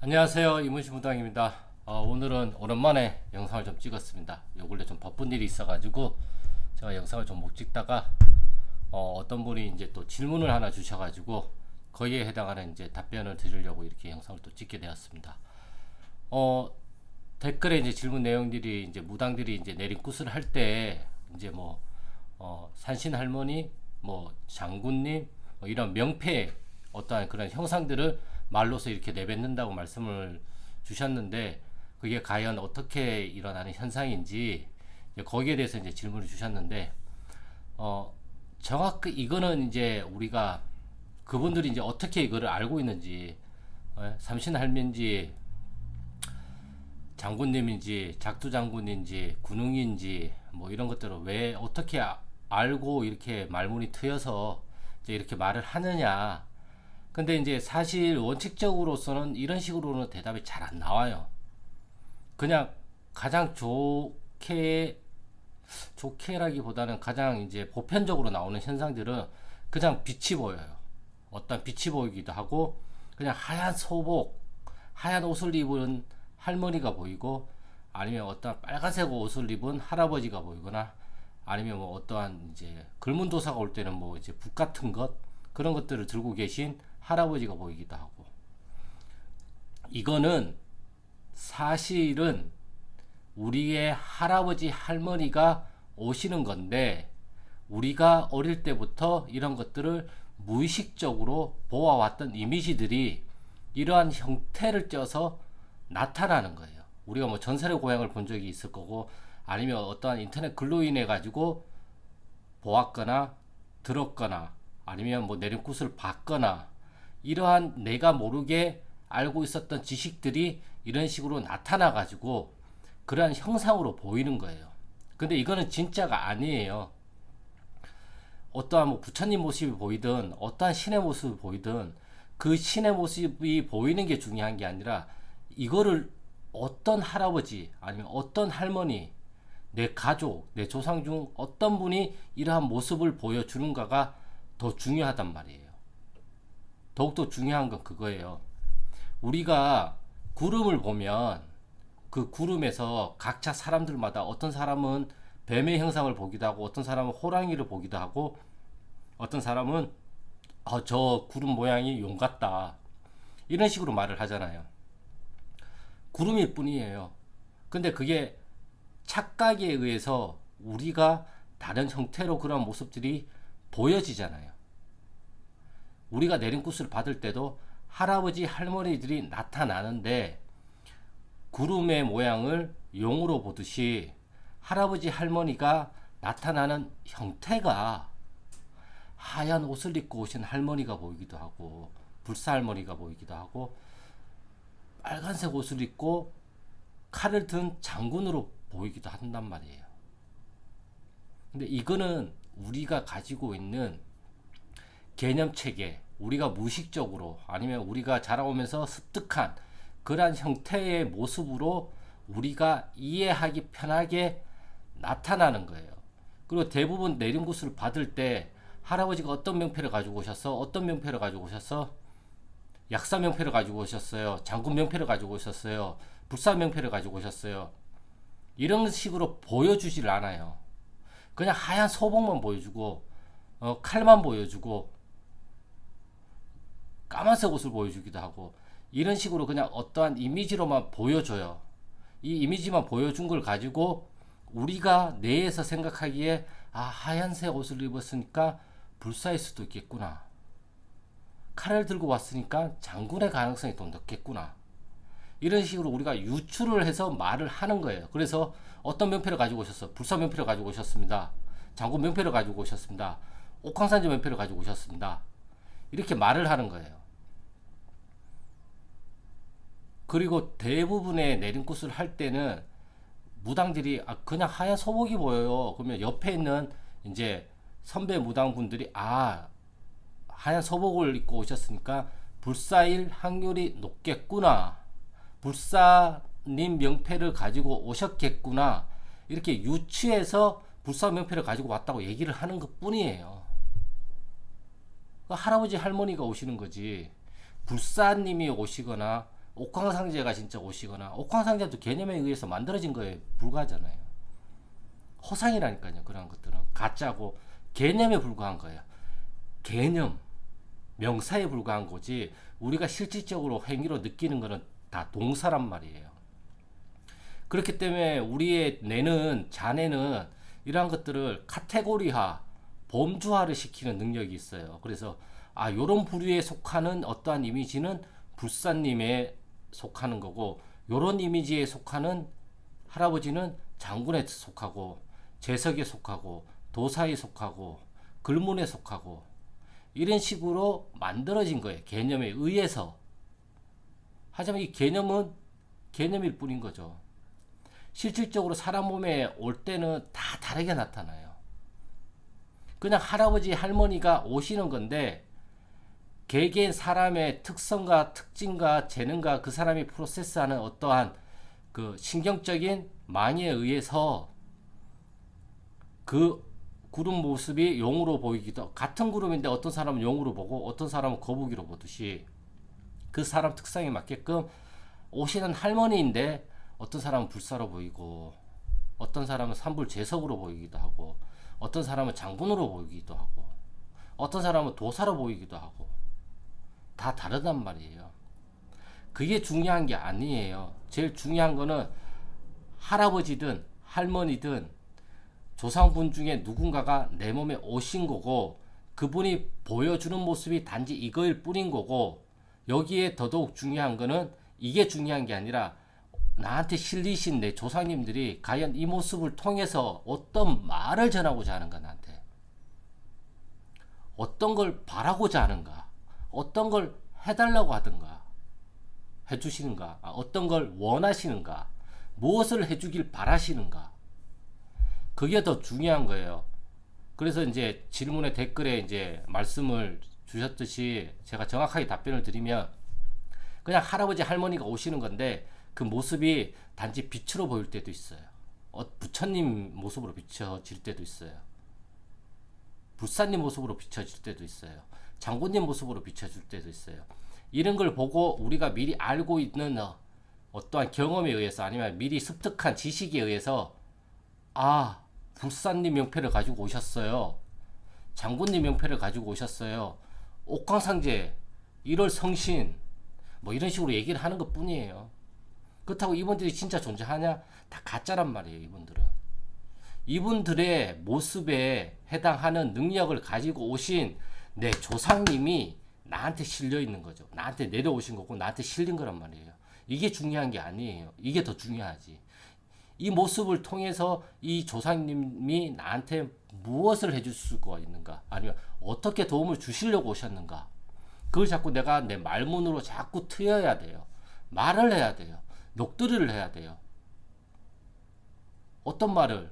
안녕하세요. 이문시 무당입니다. 어, 오늘은 오랜만에 영상을 좀 찍었습니다. 요 근래 좀 바쁜 일이 있어가지고 제가 영상을 좀 못 찍다가 어, 떤 분이 이제 또 질문을 하나 주셔가지고 거기에 해당하는 이제 답변을 드리려고 이렇게 영상을 또 찍게 되었습니다. 어, 댓글에 이제 질문 내용들이 이제 무당들이 이제 내린 굿을 할 때 이제 뭐 어, 산신 할머니 뭐 장군님 뭐 이런 명패 어떠한 그런 형상들을 말로서 이렇게 내뱉는다고 말씀을 주셨는데 그게 과연 어떻게 일어나는 현상인지 거기에 대해서 이제 질문을 주셨는데 어 정확히 이거는 이제 우리가 그분들이 이제 어떻게 이거를 알고 있는지 어, 삼신 할매인지 장군님인지 작두 장군인지 군웅인지 뭐 이런 것들을 왜 어떻게 아- 알고 이렇게 말문이 트여서 이제 이렇게 말을 하느냐 근데 이제 사실 원칙적으로서는 이런 식으로는 대답이 잘 안 나와요. 그냥 가장 좋게 좋게라기보다는 가장 이제 보편적으로 나오는 현상들은 그냥 빛이 보여요. 어떤 빛이 보이기도 하고 그냥 하얀 소복, 하얀 옷을 입은 할머니가 보이고 아니면 어떤 빨간색 옷을 입은 할아버지가 보이거나 아니면 뭐 어떠한 이제 글문도사가 올 때는 뭐 이제 북 같은 것 그런 것들을 들고 계신 할아버지가 보이기도 하고 이거는 사실은 우리의 할아버지 할머니가 오시는 건데 우리가 어릴 때부터 이런 것들을 무의식적으로 보아왔던 이미지들이 이러한 형태를 쪄서 나타나는 거예요. 우리가 뭐 전설의 고향을 본 적이 있을 거고 아니면 어떠한 인터넷 글로 인해 가지고 보았거나 들었거나 아니면 뭐 내림굿을 봤거나 이러한 내가 모르게 알고 있었던 지식들이 이런 식으로 나타나 가지고 그러한 형상으로 보이는 거예요. 근데 이거는 진짜가 아니에요. 어떠한 뭐 부처님 모습이 보이든 어떠한 신의 모습이 보이든 그 신의 모습이 보이는 게 중요한 게 아니라 이거를 어떤 할아버지 아니면 어떤 할머니 내 가족 내 조상 중 어떤 분이 이러한 모습을 보여주는가가 더 중요하단 말이에요. 더욱더 중요한 건 그거예요. 우리가 구름을 보면 그 구름에서 각자 사람들마다 어떤 사람은 뱀의 형상을 보기도 하고 어떤 사람은 호랑이를 보기도 하고 어떤 사람은 어, 저 구름 모양이 용 같다 이런 식으로 말을 하잖아요. 구름일 뿐이에요. 근데 그게 착각에 의해서 우리가 다른 형태로 그런 모습들이 보여지잖아요. 우리가 내림굿을 받을 때도 할아버지 할머니들이 나타나는데 구름의 모양을 용으로 보듯이 할아버지 할머니가 나타나는 형태가 하얀 옷을 입고 오신 할머니가 보이기도 하고 불사 할머니가 보이기도 하고 빨간색 옷을 입고 칼을 든 장군으로 보이기도 한단 말이에요. 근데 이거는 우리가 가지고 있는 개념 체계, 우리가 무의식적으로 아니면 우리가 자라오면서 습득한 그러한 형태의 모습으로 우리가 이해하기 편하게 나타나는 거예요. 그리고 대부분 내림굿을 받을 때 할아버지가 어떤 명패를 가지고 오셨어? 어떤 명패를 가지고 오셨어? 약사 명패를 가지고 오셨어요. 장군 명패를 가지고 오셨어요. 불사 명패를 가지고 오셨어요. 이런 식으로 보여주질 않아요. 그냥 하얀 소복만 보여주고 어, 칼만 보여주고 까만색 옷을 보여주기도 하고 이런 식으로 그냥 어떠한 이미지로만 보여줘요. 이 이미지만 보여준 걸 가지고 우리가 뇌에서 생각하기에 아 하얀색 옷을 입었으니까 불사일 수도 있겠구나. 칼을 들고 왔으니까 장군의 가능성이 더 높겠구나. 이런 식으로 우리가 유추를 해서 말을 하는 거예요. 그래서 어떤 명패를 가지고 오셨어? 불사 명패를 가지고 오셨습니다. 장군 명패를 가지고 오셨습니다. 옥황산지 명패를 가지고 오셨습니다. 이렇게 말을 하는 거예요. 그리고 대부분의 내림굿을 할 때는 무당들이 아 그냥 하얀 소복이 보여요. 그러면 옆에 있는 이제 선배 무당분들이 아 하얀 소복을 입고 오셨으니까 불사일 확률이 높겠구나. 불사님 명패를 가지고 오셨겠구나. 이렇게 유추해서 불사 명패를 가지고 왔다고 얘기를 하는 것 뿐이에요. 그 할아버지 할머니가 오시는 거지. 불사님이 오시거나 옥황상제가 진짜 오시거나 옥황상제도 개념에 의해서 만들어진 거에 불과하잖아요. 허상이라니까요. 그런 것들은 가짜고 개념에 불과한 거예요. 개념, 명사에 불과한 거지 우리가 실질적으로 행위로 느끼는 거는 다 동사란 말이에요. 그렇기 때문에 우리의 뇌는 자네는 이러한 것들을 카테고리화, 범주화를 시키는 능력이 있어요. 그래서 아 요런 부류에 속하는 어떠한 이미지는 불사님에 속하는 거고 요런 이미지에 속하는 할아버지는 장군에 속하고 재석에 속하고 도사에 속하고 글문에 속하고 이런 식으로 만들어진 거예요. 개념에 의해서. 하지만 이 개념은 개념일 뿐인 거죠. 실질적으로 사람 몸에 올 때는 다 다르게 나타나요. 그냥 할아버지 할머니가 오시는 건데 개개인 사람의 특성과 특징과 재능과 그 사람이 프로세스하는 어떠한 그 신경적인 망에 의해서 그 구름 모습이 용으로 보이기도 같은 구름인데 어떤 사람은 용으로 보고 어떤 사람은 거북이로 보듯이 그 사람 특성에 맞게끔 오시는 할머니인데 어떤 사람은 불사로 보이고 어떤 사람은 산불 재석으로 보이기도 하고 어떤 사람은 장군으로 보이기도 하고 어떤 사람은 도사로 보이기도 하고 다 다르단 말이에요. 그게 중요한 게 아니에요. 제일 중요한 거는 할아버지든 할머니든 조상분 중에 누군가가 내 몸에 오신 거고 그분이 보여주는 모습이 단지 이거일 뿐인 거고 여기에 더더욱 중요한 거는 이게 중요한 게 아니라 나한테 실리신 내 조상님들이 과연 이 모습을 통해서 어떤 말을 전하고자 하는가 나한테? 어떤 걸 바라고자 하는가? 어떤 걸 해달라고 하든가? 해주시는가? 아, 어떤 걸 원하시는가? 무엇을 해주길 바라시는가? 그게 더 중요한 거예요. 그래서 이제 질문의 댓글에 이제 말씀을 주셨듯이 제가 정확하게 답변을 드리면 그냥 할아버지 할머니가 오시는 건데 그 모습이 단지 빛으로 보일 때도 있어요. 어, 부처님 모습으로 비춰질 때도 있어요. 불사님 모습으로 비춰질 때도 있어요. 장군님 모습으로 비춰질 때도 있어요. 이런 걸 보고 우리가 미리 알고 있는 어, 어떠한 경험에 의해서 아니면 미리 습득한 지식에 의해서 아 불사님 명패를 가지고 오셨어요. 장군님 명패를 가지고 오셨어요. 옥황상제, 1월 성신, 뭐 이런 식으로 얘기를 하는 것 뿐이에요. 그렇다고 이분들이 진짜 존재하냐? 다 가짜란 말이에요, 이분들은. 이분들의 모습에 해당하는 능력을 가지고 오신 내 조상님이 나한테 실려 있는 거죠. 나한테 내려오신 거고, 나한테 실린 거란 말이에요. 이게 중요한 게 아니에요. 이게 더 중요하지. 이 모습을 통해서 이 조상님이 나한테 무엇을 해줄 수가 있는가 아니면 어떻게 도움을 주시려고 오셨는가 그걸 자꾸 내가 내 말문으로 자꾸 트여야 돼요 말을 해야 돼요 녹두리를 해야 돼요 어떤 말을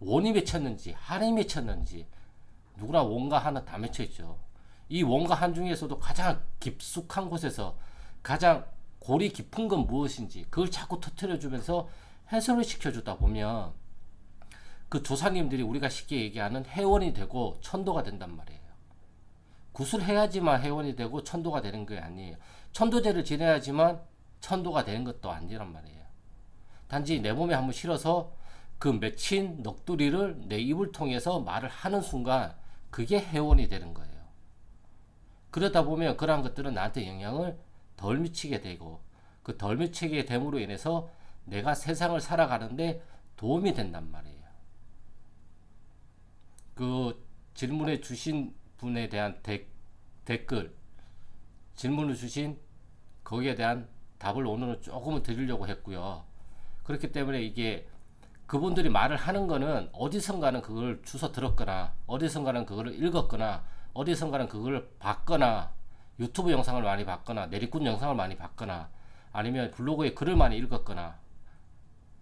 원이 맺혔는지 한이 맺혔는지 누구나 원과 하나 다 맺혀 있죠 이 원과 한 중에서도 가장 깊숙한 곳에서 가장 골이 깊은 건 무엇인지 그걸 자꾸 터트려 주면서 해설을 시켜주다 보면 그 조상님들이 우리가 쉽게 얘기하는 회원이 되고 천도가 된단 말이에요. 구슬해야지만 회원이 되고 천도가 되는 게 아니에요. 천도제를 지내야지만 천도가 되는 것도 아니란 말이에요. 단지 내 몸에 한번 실어서 그 맺힌 넋두리를 내 입을 통해서 말을 하는 순간 그게 회원이 되는 거예요. 그러다 보면 그러한 것들은 나한테 영향을 덜 미치게 되고 그 덜 미치게 됨으로 인해서 내가 세상을 살아가는데 도움이 된단 말이에요. 그 질문에 주신 분에 대한 데, 댓글 질문을 주신 거기에 대한 답을 오늘은 조금은 드리려고 했고요. 그렇기 때문에 이게 그분들이 말을 하는 거는 어디선가는 그걸 주워 들었거나 어디선가는 그걸 읽었거나 어디선가는 그걸 봤거나 유튜브 영상을 많이 봤거나 내리꾼 영상을 많이 봤거나 아니면 블로그에 글을 많이 읽었거나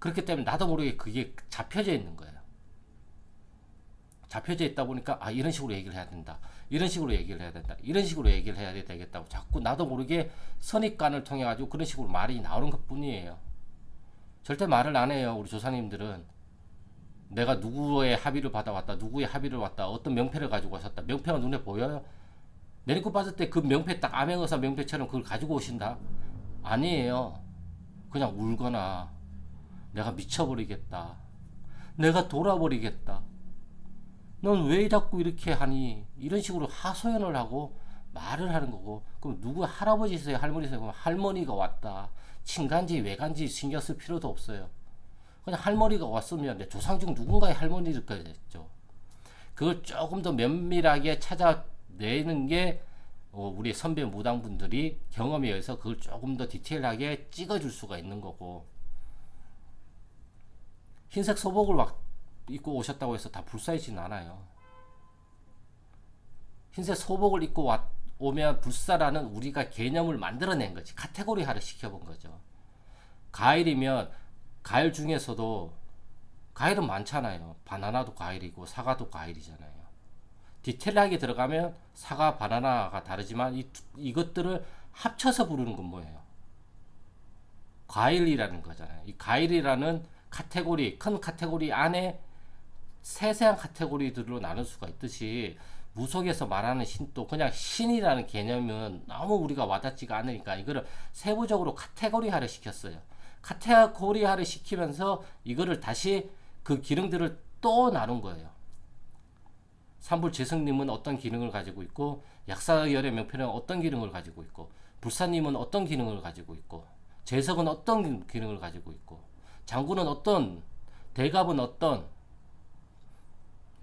그렇기 때문에 나도 모르게 그게 잡혀져 있는 거예요. 잡혀져 있다 보니까 아 이런 식으로 얘기를 해야 된다. 이런 식으로 얘기를 해야 된다. 이런 식으로 얘기를 해야 되겠다고 자꾸 나도 모르게 선입관을 통해 가지고 그런 식으로 말이 나오는 것 뿐이에요. 절대 말을 안 해요. 우리 조상님들은 내가 누구의 합의를 받아왔다. 누구의 합의를 왔다. 어떤 명패를 가지고 오셨다. 명패가 눈에 보여요? 내리고 빠질 때 그 명패 딱 암행어사 명패처럼 그걸 가지고 오신다. 아니에요. 그냥 울거나 내가 미쳐버리겠다. 내가 돌아버리겠다. 넌 왜 자꾸 이렇게 하니? 이런 식으로 하소연을 하고 말을 하는 거고. 그럼 누구 할아버지세요? 할머니세요? 그럼 할머니가 왔다. 친간지 외간지 신경 쓸 필요도 없어요. 그냥 할머니가 왔으면 내 조상 중 누군가의 할머니일 거겠죠. 그걸 조금 더 면밀하게 찾아내는 게 어, 우리 선배 무당분들이 경험에 의해서 그걸 조금 더 디테일하게 찍어줄 수가 있는 거고. 흰색 소복을 막 입고 오셨다고 해서 다 불사이진 않아요. 흰색 소복을 입고 왔, 오면 불사라는 우리가 개념을 만들어낸 거지. 카테고리화를 시켜본 거죠. 과일이면 과일 중에서도 과일은 많잖아요. 바나나도 과일이고 사과도 과일이잖아요. 디테일하게 들어가면 사과, 바나나가 다르지만 이, 이것들을 합쳐서 부르는 건 뭐예요? 과일이라는 거잖아요. 이 과일이라는 카테고리, 큰 카테고리 안에 세세한 카테고리들로 나눌 수가 있듯이 무속에서 말하는 신도 그냥 신이라는 개념은 너무 우리가 와닿지가 않으니까 이거를 세부적으로 카테고리화를 시켰어요. 카테고리화를 시키면서 이거를 다시 그 기능들을 또 나눈 거예요. 삼불 재성님은 어떤 기능을 가지고 있고 약사열의 명패는 어떤 기능을 가지고 있고 불사님은 어떤 기능을 가지고 있고 재석은 어떤 기능을 가지고 있고 장군은 어떤 대갑은 어떤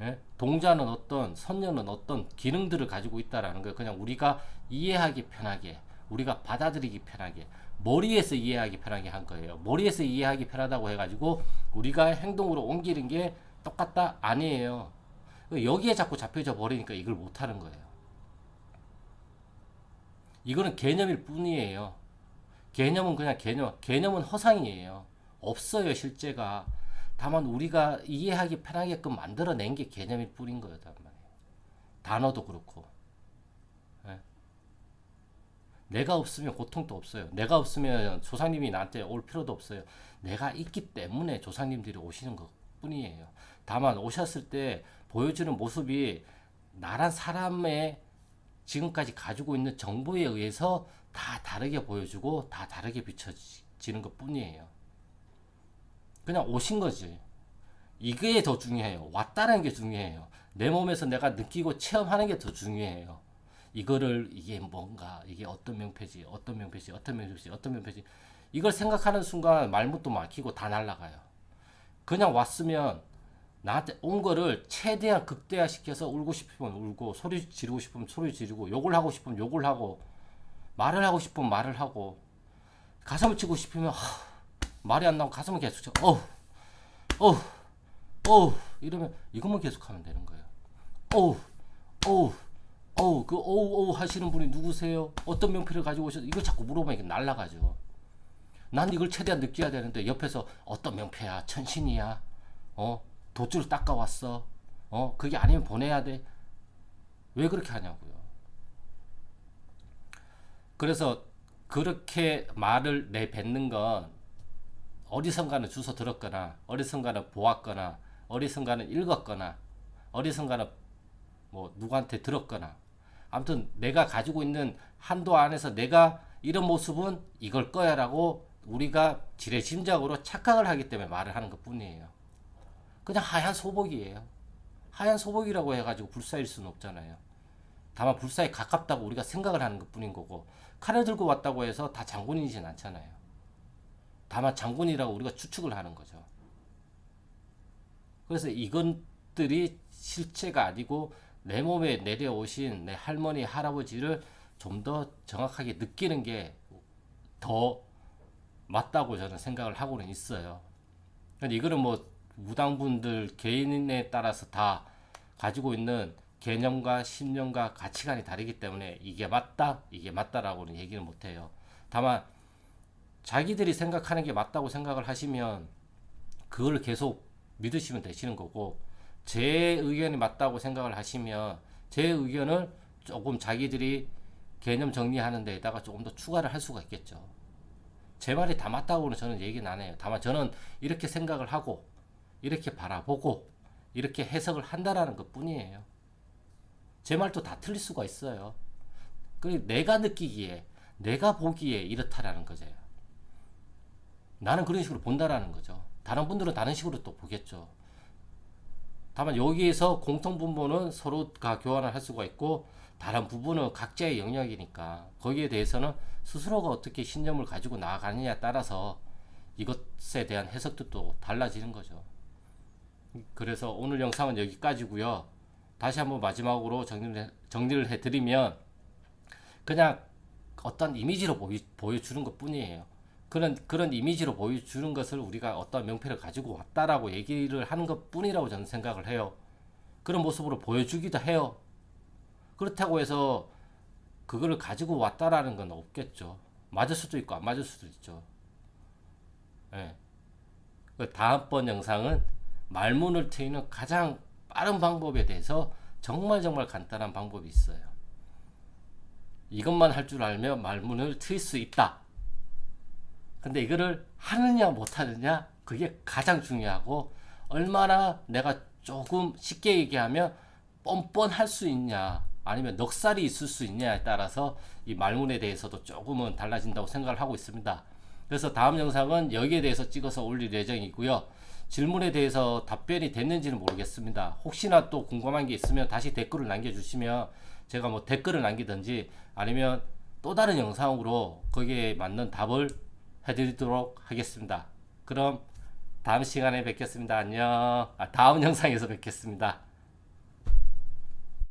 예? 동자는 어떤 선녀는 어떤 기능들을 가지고 있다라는 거예요. 그냥 우리가 이해하기 편하게 우리가 받아들이기 편하게 머리에서 이해하기 편하게 한 거예요. 머리에서 이해하기 편하다고 해가지고 우리가 행동으로 옮기는 게 똑같다 아니에요. 여기에 자꾸 잡혀져 버리니까 이걸 못 하는 거예요. 이거는 개념일 뿐이에요. 개념은 그냥 개념, 개념은 허상이에요. 없어요, 실제가. 다만 우리가 이해하기 편하게끔 만들어낸 게 개념일 뿐인 거예요. 단어도 그렇고. 예. 내가 없으면 고통도 없어요. 내가 없으면 조상님이 나한테 올 필요도 없어요. 내가 있기 때문에 조상님들이 오시는 것 뿐이에요. 다만 오셨을 때 보여주는 모습이 나란 사람의 지금까지 가지고 있는 정보에 의해서 다 다르게 보여주고 다 다르게 비춰지는 것 뿐이에요. 그냥 오신 거지. 이게 더 중요해요. 왔다는 게 중요해요. 내 몸에서 내가 느끼고 체험하는 게 더 중요해요. 이거를 이게 뭔가 이게 어떤 명패지 어떤 명패지 어떤 명패지 어떤 명패지 이걸 생각하는 순간 말문도 막히고 다 날라가요. 그냥 왔으면 나한테 온 거를 최대한 극대화시켜서 울고 싶으면 울고 소리 지르고 싶으면 소리 지르고 욕을 하고 싶으면 욕을 하고 말을 하고 싶으면 말을 하고 가슴을 치고 싶으면 하, 말이 안 나오고 가슴을 계속 쳐. 어우 어우 어우. 이러면 이것만 계속 하면 되는 거예요. 어우 어우 어우. 그 어우 어우 하시는 분이 누구세요? 어떤 명패를 가지고 오셨 이걸 자꾸 물어보면 이게 날라가죠. 난 이걸 최대한 느껴야 되는데 옆에서 어떤 명패야? 천신이야? 어? 돗줄 닦아왔어. 어, 그게 아니면 보내야 돼. 왜 그렇게 하냐고요. 그래서 그렇게 말을 내뱉는 건 어디선가는 주워 들었거나, 어디선가는 보았거나, 어디선가는 읽었거나, 어디선가는 뭐 누구한테 들었거나, 아무튼 내가 가지고 있는 한도 안에서 내가 이런 모습은 이걸 거야라고 우리가 지레짐작으로 착각을 하기 때문에 말을 하는 것 뿐이에요. 그냥 하얀 소복이에요. 하얀 소복이라고 해가지고 불사일 수는 없잖아요. 다만 불사에 가깝다고 우리가 생각을 하는 것 뿐인 거고 칼을 들고 왔다고 해서 다 장군이진 않잖아요. 다만 장군이라고 우리가 추측을 하는 거죠. 그래서 이것들이 실체가 아니고 내 몸에 내려오신 내 할머니 할아버지를 좀 더 정확하게 느끼는 게 더 맞다고 저는 생각을 하고는 있어요. 근데 이거는 뭐 무당분들 개인에 따라서 다 가지고 있는 개념과 신념과 가치관이 다르기 때문에 이게 맞다, 이게 맞다라고는 얘기를 못해요. 다만 자기들이 생각하는 게 맞다고 생각을 하시면 그걸 계속 믿으시면 되시는 거고 제 의견이 맞다고 생각을 하시면 제 의견을 조금 자기들이 개념 정리하는 데에다가 조금 더 추가를 할 수가 있겠죠. 제 말이 다 맞다고는 저는 얘기는 안 해요. 다만 저는 이렇게 생각을 하고 이렇게 바라보고 이렇게 해석을 한다라는 것 뿐이에요. 제 말도 다 틀릴 수가 있어요. 그 내가 느끼기에 내가 보기에 이렇다라는 거죠. 나는 그런 식으로 본다라는 거죠. 다른 분들은 다른 식으로 또 보겠죠. 다만 여기에서 공통 분모는 서로가 교환을 할 수가 있고 다른 부분은 각자의 영역이니까 거기에 대해서는 스스로가 어떻게 신념을 가지고 나아가느냐에 따라서 이것에 대한 해석도 또 달라지는 거죠. 그래서 오늘 영상은 여기까지고요. 다시 한번 마지막으로 정리를, 해, 정리를 해드리면 그냥 어떤 이미지로 보이, 보여주는 것 뿐이에요. 그런, 그런 이미지로 보여주는 것을 우리가 어떤 명패를 가지고 왔다라고 얘기를 하는 것 뿐이라고 저는 생각을 해요. 그런 모습으로 보여주기도 해요. 그렇다고 해서 그거를 가지고 왔다라는 건 없겠죠. 맞을 수도 있고 안 맞을 수도 있죠. 예. 그 다음번 영상은 말문을 트이는 가장 빠른 방법에 대해서 정말 정말 간단한 방법이 있어요. 이것만 할 줄 알면 말문을 트일 수 있다. 근데 이거를 하느냐 못하느냐 그게 가장 중요하고 얼마나 내가 조금 쉽게 얘기하면 뻔뻔할 수 있냐 아니면 넉살이 있을 수 있냐에 따라서 이 말문에 대해서도 조금은 달라진다고 생각을 하고 있습니다. 그래서 다음 영상은 여기에 대해서 찍어서 올릴 예정이고요. 질문에 대해서 답변이 됐는지는 모르겠습니다. 혹시나 또 궁금한 게 있으면 다시 댓글을 남겨주시면 제가 뭐 댓글을 남기든지 아니면 또 다른 영상으로 거기에 맞는 답을 해드리도록 하겠습니다. 그럼 다음 시간에 뵙겠습니다. 안녕. 아, 다음 영상에서 뵙겠습니다.